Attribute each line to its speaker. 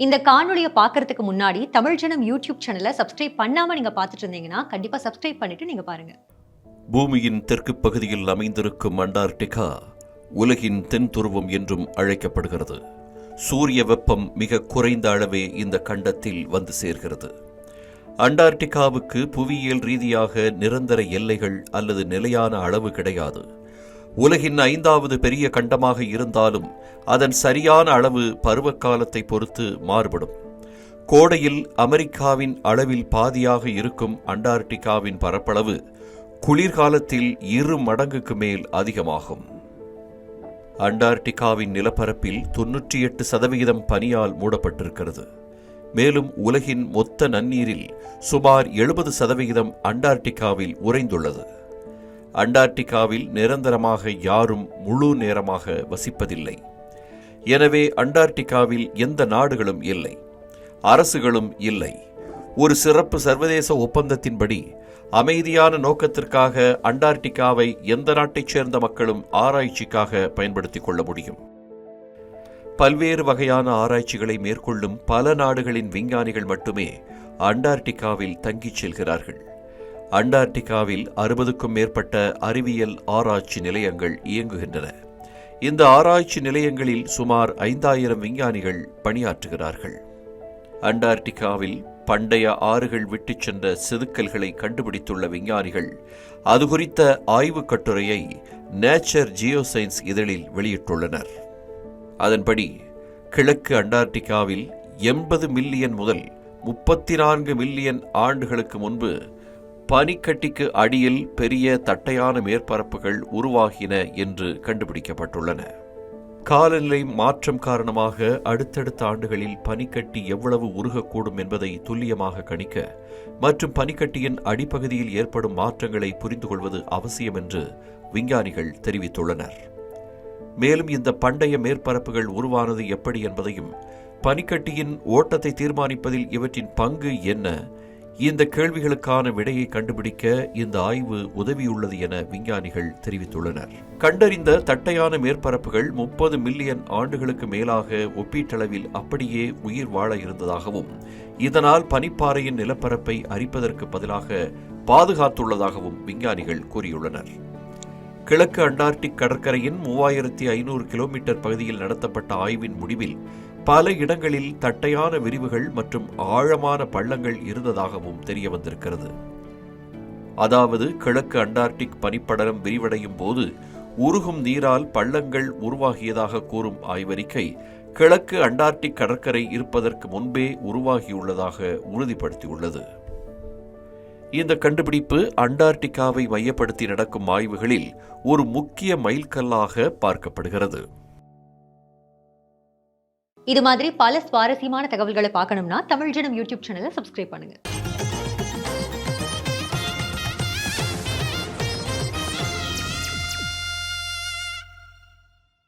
Speaker 1: இந்த காணொலியை பார்க்கறதுக்கு முன்னாடி தமிழ் ஜனம் யூடியூப் சேனலை சப்ஸ்கிரைப் பண்ணாமல் நீங்கள் பார்த்துட்டு இருந்தீங்கன்னா கண்டிப்பாக சப்ஸ்கிரைப் பண்ணிட்டு நீங்கள் பாருங்கள்
Speaker 2: பூமியின் தெற்கு பகுதியில் அமைந்திருக்கும் அண்டார்டிகா உலகின் தென் துருவம் என்றும் அழைக்கப்படுகிறது. சூரிய வெப்பம் மிக குறைந்த அளவே இந்த கண்டத்தில் வந்து சேர்கிறது. அண்டார்டிகாவுக்கு புவியியல் ரீதியாக நிரந்தர எல்லைகள் அல்லது நிலையான அளவு கிடையாது. உலகின் ஐந்தாவது பெரிய கண்டமாக இருந்தாலும் அதன் சரியான அளவு பருவக்காலத்தை பொறுத்து மாறுபடும். கோடையில் அமெரிக்காவின் அளவில் பாதியாக இருக்கும் அண்டார்டிகாவின் பரப்பளவு குளிர்காலத்தில் இரு மடங்குக்கு மேல் அதிகமாகும். அண்டார்டிகாவின் நிலப்பரப்பில் தொன்னூற்றி எட்டு சதவிகிதம் பனியால் மூடப்பட்டிருக்கிறது. மேலும் உலகின் மொத்த நன்னீரில் சுமார் எழுபது சதவிகிதம் அண்டார்டிகாவில் உறைந்துள்ளது. அண்டார்டிகாவில் நிரந்தரமாக யாரும் முழு நேரமாக வசிப்பதில்லை. எனவே அண்டார்டிகாவில் எந்த நாடுகளும் இல்லை. அரசுகளும் இல்லை. ஒரு சிறப்பு சர்வதேச ஒப்பந்தத்தின்படி அமைதியான நோக்கத்திற்காக அண்டார்டிகாவை எந்த நாட்டைச் சேர்ந்த மக்களும் ஆராய்ச்சிக்காக பயன்படுத்திக் கொள்ள முடியும். பல்வேறு வகையான ஆராய்ச்சிகளை மேற்கொள்ளும் பல நாடுகளின் விஞ்ஞானிகள் மட்டுமே அண்டார்டிகாவில் தங்கிச் செல்கிறார்கள். அண்டார்டிகாவில் அறுபதுக்கும் மேற்பட்ட அறிவியல் ஆராய்ச்சி நிலையங்கள் இயங்குகின்றன. இந்த ஆராய்ச்சி நிலையங்களில் சுமார் ஐந்தாயிரம் விஞ்ஞானிகள் பணியாற்றுகிறார்கள். அண்டார்டிகாவில் பண்டைய ஆறுகள் விட்டுச் சென்ற செதுக்கல்களை கண்டுபிடித்துள்ள விஞ்ஞானிகள் அது குறித்த ஆய்வுக் கட்டுரையை நேச்சர் ஜியோசைன்ஸ் இதழில் வெளியிட்டுள்ளனர். அதன்படி கிழக்கு அண்டார்டிகாவில் எண்பது மில்லியன் முதல் முப்பத்தி நான்கு மில்லியன் ஆண்டுகளுக்கு முன்பு பனிக்கட்டிக்கு அடியில் பெரிய தட்டையான மேற்பரப்புகள் உருவாகின என்று கண்டுபிடிக்கப்பட்டுள்ளன. காலநிலை மாற்றம் காரணமாக அடுத்தடுத்த ஆண்டுகளில் பனிக்கட்டி எவ்வளவு உருகக்கூடும் என்பதை துல்லியமாக கணிக்க மற்றும் பனிக்கட்டியின் அடிப்பகுதியில் ஏற்படும் மாற்றங்களை புரிந்து கொள்வது அவசியம் என்று விஞ்ஞானிகள் தெரிவித்துள்ளனர். மேலும் இந்த பண்டைய மேற்பரப்புகள் உருவானது எப்படி என்பதையும் பனிக்கட்டியின் ஓட்டத்தை தீர்மானிப்பதில் இவற்றின் பங்கு என்ன இந்த கேள்விகளுக்கான விடையை கண்டுபிடிக்க இந்த ஆய்வு உதவியுள்ளது என விஞ்ஞானிகள் தெரிவித்துள்ளனர். கண்டறிந்த தட்டையான மேற்பரப்புகள் முப்பது மில்லியன் ஆண்டுகளுக்கு மேலாக ஒப்பீட்டளவில் அப்படியே உயிர் வாழ இருந்ததாகவும் இதனால் பனிப்பாறையின் நிலப்பரப்பை அரிப்பதற்கு பதிலாக பாதுகாத்துள்ளதாகவும் விஞ்ஞானிகள் கூறியுள்ளனர். கிழக்கு அண்டார்டிக் கடற்கரையின் மூவாயிரத்தி ஐநூறு கிலோமீட்டர் பகுதியில் நடத்தப்பட்ட ஆய்வின் முடிவில் பல இடங்களில் தட்டையான விரிவுகள் மற்றும் ஆழமான பள்ளங்கள் இருந்ததாகவும் தெரிய வந்திருக்கிறது. அதாவது கிழக்கு அண்டார்டிக் பனிப்படலம் விரிவடையும் போது உருகும் நீரால் பள்ளங்கள் உருவாகியதாக கூறும் ஆய்வறிக்கை கிழக்கு அண்டார்டிக் கடற்கரை இருப்பதற்கு முன்பே உருவாகியுள்ளதாக உறுதிப்படுத்தியுள்ளது. இந்த கண்டுபிடிப்பு அண்டார்டிகாவை மையப்படுத்தி நடக்கும் ஆய்வுகளில் ஒரு முக்கிய மைல்கல்லாக பார்க்கப்படுகிறது.
Speaker 1: இது மாதிரி பல சுவாரஸ்யமான தகவல்களை பார்க்கணும்னா தமிழ் ஜனம் யூடியூப் சேனலை சப்ஸ்கிரைப் பண்ணுங்க.